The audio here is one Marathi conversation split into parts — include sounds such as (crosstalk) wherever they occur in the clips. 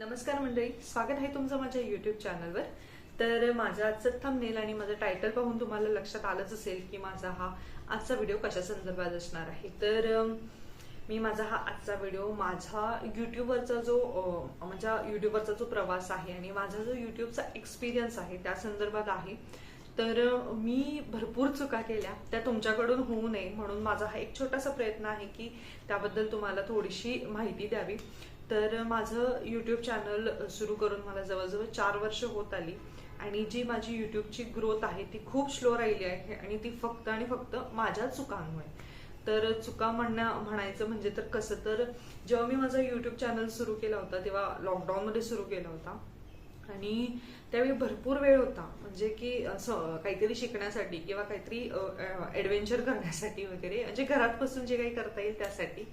नमस्कार मंडळी स्वागत आहे तुमचं माझ्या युट्यूब चॅनलवर तर माझा आजचं थंबनेल आणि माझं टायटल पाहून तुम्हाला लक्षात आलंच असेल की माझा हा आजचा व्हिडिओ कशा संदर्भात असणार आहे. तर मी माझा हा आजचा व्हिडिओ माझा युट्यूबवरचा जो माझ्या युट्यूबवरचा जो प्रवास आहे आणि माझा जो युट्यूबचा एक्सपिरियन्स आहे त्या संदर्भात आहे. तर मी भरपूर चुका केल्या. त्या तुमच्याकडून होऊ नये म्हणून माझा हा एक छोटासा प्रयत्न आहे की त्याबद्दल तुम्हाला थोडीशी माहिती द्यावी. तर माझं यूट्यूब चॅनल सुरू करून मला जवळजवळ चार वर्ष होत आली आणि जी माझी यूट्यूबची ग्रोथ आहे ती खूप स्लो राहिली आहे आणि ती फक्त आणि फक्त माझ्या चुकांमुळे. तर चुका म्हणण्या म्हणायचं म्हणजे तर कसं तर जेव्हा मी माझा यूट्यूब चॅनल सुरू केला होता तेव्हा लॉकडाऊनमध्ये सुरू केला होता. आणि त्यावेळी भरपूर वेळ होता. म्हणजे की असं काहीतरी शिकण्यासाठी किंवा काहीतरी ॲडव्हेंचर करण्यासाठी वगैरे. म्हणजे घरात बसून जे काही करता येईल त्यासाठी.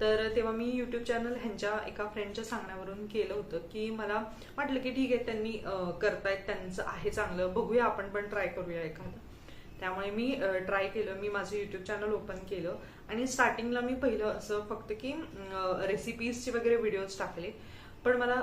तर तेव्हा मी युट्यूब चॅनल ह्यांच्या एका फ्रेंडच्या सांगण्यावरून केलं होतं की मला वाटलं की ठीक आहे त्यांनी करतायत त्यांचं आहे चांगलं. बघूया आपण पण ट्राय करूया एखादं. त्यामुळे मी ट्राय केलं. मी माझं युट्यूब चॅनल ओपन केलं. आणि स्टार्टिंगला मी पहिलं असं फक्त की रेसिपीजचे वगैरे व्हिडिओज टाकले. पण मला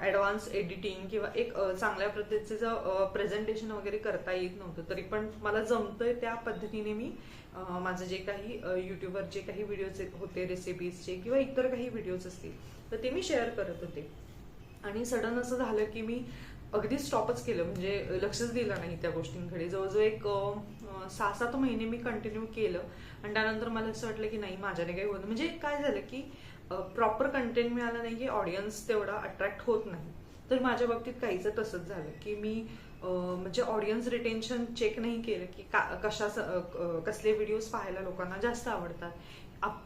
ॲडव्हान्स एडिटिंग किंवा एक चांगल्या पद्धतीचं प्रेझेंटेशन वगैरे करता येत नव्हतं. तरी पण मला जमतंय त्या पद्धतीने मी माझं जे काही युट्यूबवर जे काही व्हिडिओज होते रेसिपीजचे किंवा इतर काही व्हिडिओज असतील तर ते मी शेअर करत होते. आणि सडन असं झालं की मी अगदी स्टॉपच केलं. म्हणजे लक्षच दिलं नाही त्या गोष्टींकडे. जवळजवळ एक सहा सात महिने मी कंटिन्यू केलं. आणि त्यानंतर मला असं वाटलं की नाही माझ्याने काही होतं म्हणजे काय झालं की प्रॉपर कंटेंट मिळालं नाही की ऑडियन्स तेवढा अट्रॅक्ट होत नाही. तर माझ्या बाबतीत काहीच तसंच झालं की मी म्हणजे ऑडियन्स रिटेन्शन चेक नाही केलं की का कशा कसले व्हिडिओज पाहायला लोकांना जास्त आवडतात. आप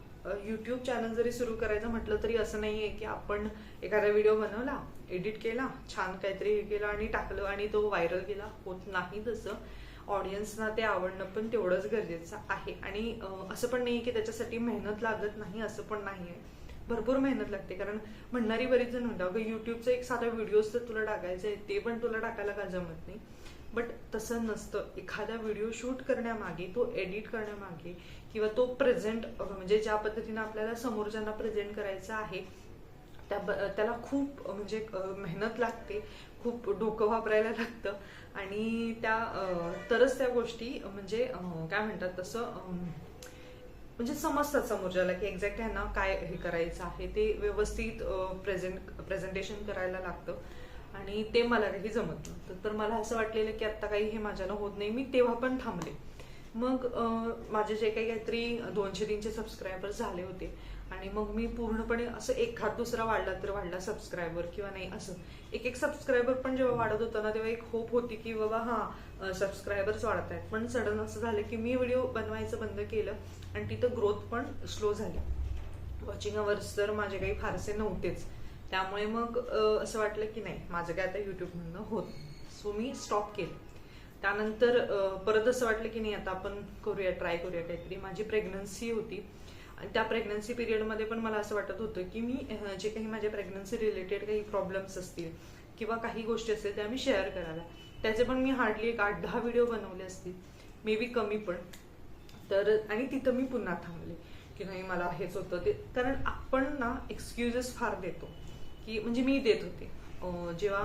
यूट्यूब चॅनल जरी सुरू करायचं म्हटलं तरी असं नाही आहे की आपण एखादा व्हिडिओ बनवला एडिट केला छान काहीतरी हे केलं आणि टाकलं आणि तो व्हायरल गेला होत नाही तसं. ऑडियन्सना ते आवडणं पण तेवढंच गरजेचं आहे. आणि असं पण नाही की त्याच्यासाठी मेहनत लागत नाही असं पण नाही आहे भरपूर मेहनत लागते. कारण म्हणणारी बरीच जण म्हणतात अगं युट्यूबचा एक साधा व्हिडिओज तर तुला टाकायचं आहे ते पण तुला टाकायला का जमत नाही. बट तसं नसतं. एखादा व्हिडिओ शूट करण्यामागे तो एडिट करण्यामागे किंवा तो प्रेझेंट म्हणजे ज्या पद्धतीने आपल्याला समोरच्यांना प्रेझेंट करायचा आहे त्या त्याला खूप म्हणजे मेहनत लागते. खूप डोकं वापरायला लागतं. आणि त्या तरच त्या गोष्टी म्हणजे काय म्हणतात तसं म्हणजे समजतात समोरच्याला की एक्झॅक्ट ह्यांना काय हे करायचं आहे ते व्यवस्थित प्रेझेंट प्रेझेंटेशन करायला लागतं. आणि ते मला काही जमत नव्हतं. तर मला असं वाटलेलं की आत्ता काही हे माझ्यानं होत नाही मी तेव्हा पण थांबले. मग माझे जे काही काहीतरी दोनशे तीनशे सबस्क्रायबर्स झाले होते आणि मग मी पूर्णपणे असं एखाद दुसरा वाढला तर वाढला सबस्क्रायबर किंवा नाही असं. एक एक सबस्क्रायबर पण जेव्हा वाढत होता ना तेव्हा एक होप होती की बाबा हा सबस्क्रायबर्स वाढत आहेत. पण सडन असं झालं की मी व्हिडिओ बनवायचं बंद केलं आणि तिथं ग्रोथ पण स्लो झाली. वॉचिंग अवर्स तर माझे काही फारसे नव्हतेच. त्यामुळे मग असं वाटलं की नाही माझं काय आता युट्यूबमधनं होत सो मी स्टॉप केलं. त्यानंतर परत असं वाटलं की नाही आता आपण करूया ट्राय करूया काहीतरी. माझी प्रेग्नन्सी होती. आणि त्या प्रेग्नन्सी पिरियडमध्ये पण मला असं वाटत होतं की मी जे काही माझ्या प्रेग्नन्सी रिलेटेड काही प्रॉब्लेम्स असतील किंवा काही गोष्टी असतील त्या मी शेअर करायला. त्याचे पण मी हार्डली एक आठ दहा व्हिडिओ बनवले असतील. मे बी कमी पण. तर आणि तिथं मी पुन्हा थांबले की नाही मला हेच होतं ते. कारण आपण ना एक्सक्युजेस फार देतो. की म्हणजे मी देत होते. जेव्हा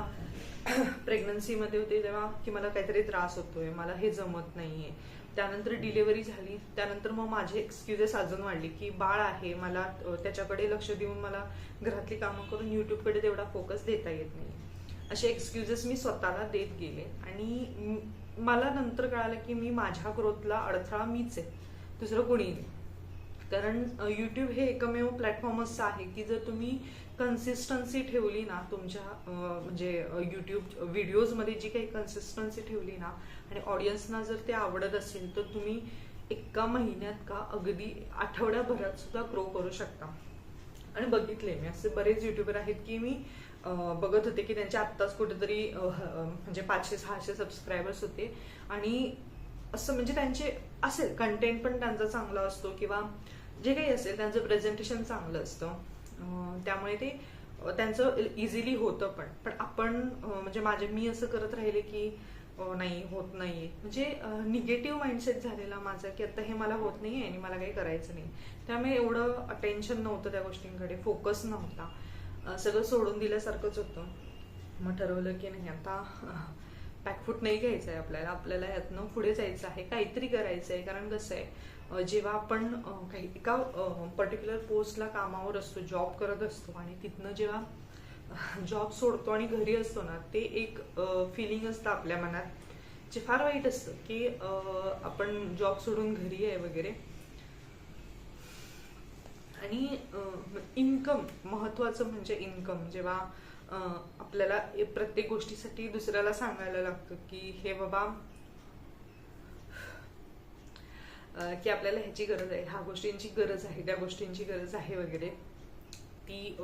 (clears throat) प्रेग्नन्सीमध्ये होते तेव्हा की मला काहीतरी त्रास होतोय मला हे जमत नाहीये. त्यानंतर डिलिव्हरी झाली. त्यानंतर मग माझे एक्सक्युजेस अजून वाढले की बाळ आहे मला त्याच्याकडे लक्ष देऊन मला घरातली कामं करून युट्यूबकडे तेवढा फोकस देता येत नाही. असे एक्सक्युजेस मी स्वतःला देत गेले. आणि मला नंतर कळालं की मी माझ्या ग्रोथला अडथळा मीच आहे. दुसरं कोणी नाही. कारण यूट्यूब हे एकमेव प्लॅटफॉर्म असं आहे की जर तुम्ही कन्सिस्टन्सी ठेवली ना तुमच्या म्हणजे यूट्यूब व्हिडिओजमध्ये जी काही कन्सिस्टन्सी ठेवली ना आणि ऑडियन्सना जर ते आवडत असेल तर तुम्ही एका महिन्यात का अगदी आठवड्याभरात सुद्धा ग्रो करू शकता. आणि बघितले मी असे बरेच युट्यूबर आहेत की मी बघत होते की त्यांचे आत्ताच कुठेतरी म्हणजे पाचशे सहाशे सबस्क्रायबर्स होते. आणि असं म्हणजे त्यांचे असेल कंटेंट पण त्यांचा चांगला असतो किंवा जे काही असेल त्यांचं प्रेझेंटेशन चांगलं असतं. त्यामुळे ते त्यांचं इझिली होतं पण. पण आपण म्हणजे माझे मी असं करत राहिले की नाही होत नाहीये. म्हणजे निगेटिव्ह माइंडसेट झालेला माझा की आता हे मला होत नाहीये आणि मला काही करायचं नाही. त्यामुळे एवढं अटेन्शन नव्हतं त्या गोष्टींकडे फोकस नव्हता. सगळं सोडून दिल्यासारखंच होतं. मग ठरवलं की नाही आता पॅकफूट नाही घ्यायचं आहे आपल्याला. आपल्याला यातनं पुढे जायचं आहे. काहीतरी करायचं आहे कारण कसं आहे जेव्हा आपण काही एका पर्टिक्युलर पोस्टला कामावर असतो जॉब करत असतो आणि तिथनं जेव्हा जॉब सोडतो आणि घरी असतो ना ते एक फिलिंग असतं आपल्या मनात जे फार वाईट असतं की आपण जॉब सोडून घरी आहे वगैरे. आणि इन्कम महत्वाचं म्हणजे इन्कम जेव्हा आपल्याला प्रत्येक गोष्टीसाठी दुसऱ्याला सांगायला लागतं की हे बाबा की आपल्याला ह्याची गरज आहे ह्या गोष्टींची गरज आहे त्या गोष्टींची गरज आहे वगैरे. ती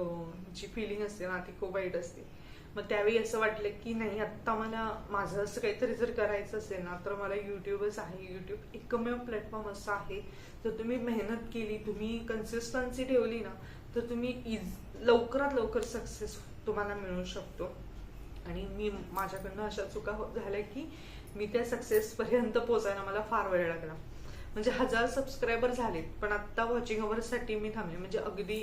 जी फिलिंग असते ना ती खूप वाईट असते. मग त्यावेळी असं वाटलं की नाही आत्ता मला माझं असं काहीतरी जर करायचं असेल ना तर मला युट्यूबच आहे. युट्यूब एकमेव प्लॅटफॉर्म असं आहे. जर तुम्ही मेहनत केली तुम्ही कन्सिस्टन्सी ठेवली ना तर तुम्ही इज लवकरात लवकर सक्सेस तुम्हाला मिळू शकतो. आणि मी माझ्याकडनं अशा चुका झाल्या की मी त्या सक्सेसपर्यंत पोचायला मला फार वेळ लागला. म्हणजे हजार सबस्क्रायबर झालेत पण आत्ता वॉचिंग अवर्ससाठी मी थांबले. म्हणजे अगदी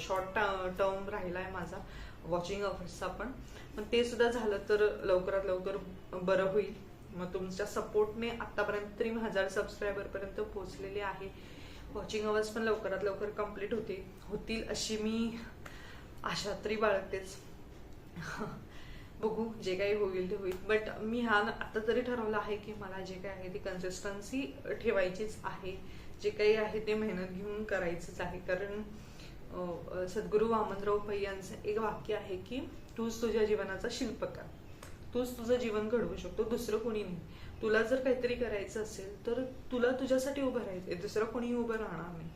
शॉर्ट टर्म राहिलाय माझा वॉचिंग अवर्सचा पण. पण ते सुद्धा झालं तर लवकरात लवकर बरं होईल. मग तुमच्या सपोर्टने आतापर्यंत तरी मी हजार सबस्क्रायबर पर्यंत पोहोचलेले आहे. वॉचिंग अवर्स पण लवकरात लवकर कंप्लीट होते होतील अशी मी आशा तरी बाळगतेच. बघू जे काही होईल ते होईल. बट मी हा आता तरी ठरवलं आहे की मला जे काही आहे ती कन्सिस्टन्सी ठेवायचीच आहे. जे काही आहे ते मेहनत घेऊन करायचंच आहे. कारण सद्गुरू वामनराव पै यांचं एक वाक्य आहे की तूच तुझ्या जीवनाचा शिल्पकार तूच तुझं जीवन घडवू शकतो दुसरं कोणी नाही. तुला जर काहीतरी करायचं असेल तर तुला तुझ्यासाठी उभं राहायचं दुसरं कोणी उभं राहणार नाही.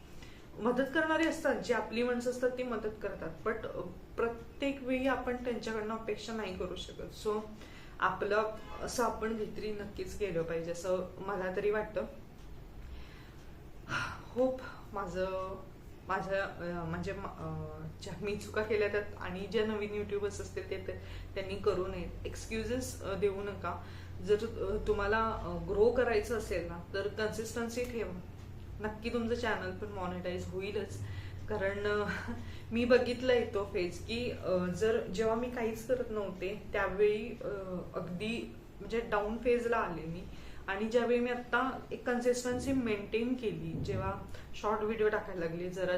मदत करणारी असतात जी आपली माणसं असतात ती मदत करतात. बट प्रत्येक वेळी आपण त्यांच्याकडनं अपेक्षा नाही करू शकत. सो आपलं असं आपण काहीतरी नक्कीच केलं पाहिजे. असं मला तरी वाटतं. होप माझं माझ्या म्हणजे ज्या मी चुका केल्या त्यात आणि ज्या नवीन युट्यूबर्स असतील ते त्यांनी करू नयेत एक्सक्युजेस देऊ नका. जर तुम्हाला ग्रो करायचं असेल ना तर कन्सिस्टन्सी ठेवा. नक्की तुमचं चॅनल पण मॉनिटाईज होईलच. कारण मी बघितलंय तो फेज की जर जेव्हा मी काहीच करत नव्हते त्यावेळी अगदी म्हणजे डाऊन फेजला आले मी. आणि ज्यावेळी मी आत्ता एक कन्सिस्टन्सी मेंटेन केली जेव्हा शॉर्ट व्हिडिओ टाकायला लागले जरा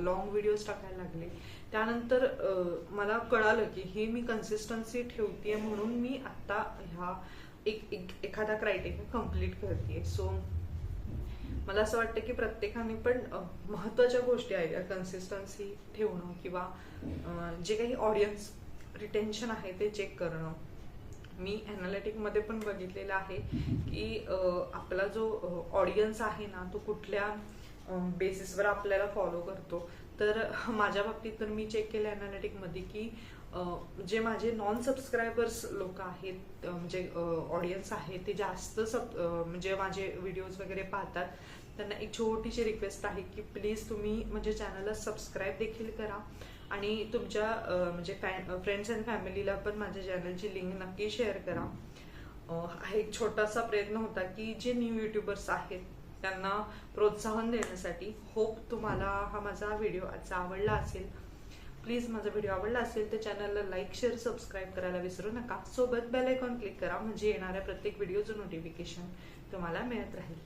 लॉंग व्हिडिओज टाकायला लागले त्यानंतर मला कळालं की हे मी कन्सिस्टन्सी ठेवते म्हणून मी आत्ता ह्या एक एक एखादा क्रायटेरिया कंप्लीट करते सो मला असं वाटतं की प्रत्येकाने पण महत्त्वाच्या महत्त्वाच्या गोष्टी आहेत. कन्सिस्टन्सी ठेवणं किंवा जे काही ऑडियन्स रिटेन्शन आहे ते चेक करणं. मी मध्ये पण बघितलेलं आहे की आपला जो ऑडियन्स आहे ना तो कुठल्या बेसिसवर आपल्याला फॉलो करतो. तर माझ्या बाबतीत तर मी चेक केलं मध्ये की जे माझे नॉन सबस्क्रायबर्स लोक आहेत म्हणजे ऑडियन्स आहे ते जास्त सब म्हणजे माझे व्हिडिओज वगैरे पाहतात. त्यांना एक छोटीशी रिक्वेस्ट आहे की प्लीज तुम्ही म्हणजे चॅनलला सबस्क्राईब देखील करा. आणि तुमच्या म्हणजे म्हणजे फ्रेंड्स अँड फॅमिलीला पण माझ्या चॅनलची लिंक नक्की शेअर करा. हा एक छोटासा प्रयत्न होता की जे न्यू युट्यूबर्स आहेत त्यांना प्रोत्साहन देण्यासाठी होप तुम्हाला हा माझा व्हिडिओ आजचा आवडला असेल. प्लीज माझा व्हिडिओ आवडला असेल तर चॅनलला लाईक शेअर सबस्क्राईब करायला विसरू नका. सोबत बेल आयकॉन क्लिक करा म्हणजे येणाऱ्या प्रत्येक व्हिडिओचं नोटिफिकेशन तुम्हाला मिळत राहील.